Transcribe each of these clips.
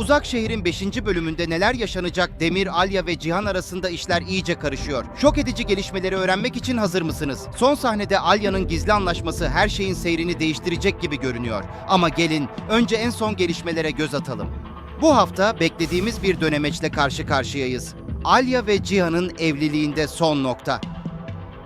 Uzak Şehir'in 5. bölümünde neler yaşanacak Demir, Alya ve Cihan arasında işler iyice karışıyor. Şok edici gelişmeleri öğrenmek için hazır mısınız? Son sahnede Alya'nın gizli anlaşması her şeyin seyrini değiştirecek gibi görünüyor. Ama gelin önce en son gelişmelere göz atalım. Bu hafta beklediğimiz bir dönemeçle karşı karşıyayız. Alya ve Cihan'ın evliliğinde son nokta.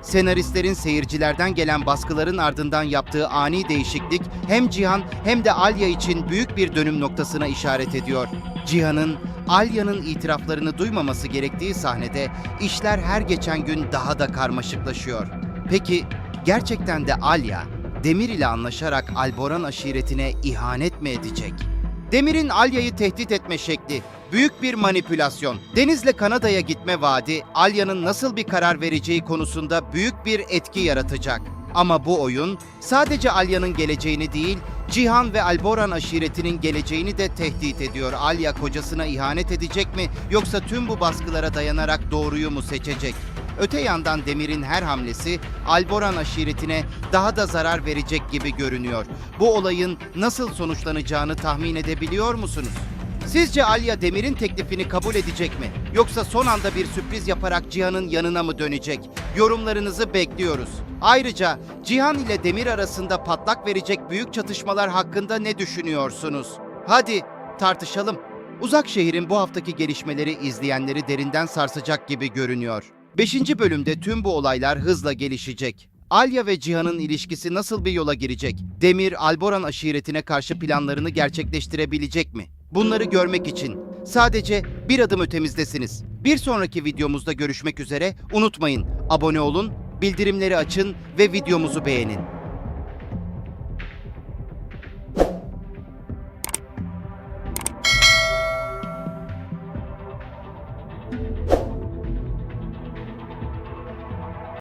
Senaristlerin seyircilerden gelen baskıların ardından yaptığı ani değişiklik hem Cihan hem de Alya için büyük bir dönüm noktasına işaret ediyor. Cihan'ın Alya'nın itiraflarını duymaması gerektiği sahnede işler her geçen gün daha da karmaşıklaşıyor. Peki gerçekten de Alya Demir ile anlaşarak Alboran aşiretine ihanet mi edecek? Demir'in Alya'yı tehdit etme şekli büyük bir manipülasyon. Deniz'le Kanada'ya gitme vaadi Alya'nın nasıl bir karar vereceği konusunda büyük bir etki yaratacak. Ama bu oyun sadece Alya'nın geleceğini değil, Cihan ve Alboran aşiretinin geleceğini de tehdit ediyor. Alya kocasına ihanet edecek mi yoksa tüm bu baskılara dayanarak doğruyu mu seçecek? Öte yandan Demir'in her hamlesi Alboran aşiretine daha da zarar verecek gibi görünüyor. Bu olayın nasıl sonuçlanacağını tahmin edebiliyor musunuz? Sizce Alya Demir'in teklifini kabul edecek mi? Yoksa son anda bir sürpriz yaparak Cihan'ın yanına mı dönecek? Yorumlarınızı bekliyoruz. Ayrıca Cihan ile Demir arasında patlak verecek büyük çatışmalar hakkında ne düşünüyorsunuz? Hadi tartışalım. Uzak şehrin bu haftaki gelişmeleri izleyenleri derinden sarsacak gibi görünüyor. 5. bölümde tüm bu olaylar hızla gelişecek. Alya ve Cihan'ın ilişkisi nasıl bir yola girecek? Demir, Alboran aşiretine karşı planlarını gerçekleştirebilecek mi? Bunları görmek için sadece bir adım ötemizdesiniz. Bir sonraki videomuzda görüşmek üzere. Unutmayın, abone olun, bildirimleri açın ve videomuzu beğenin.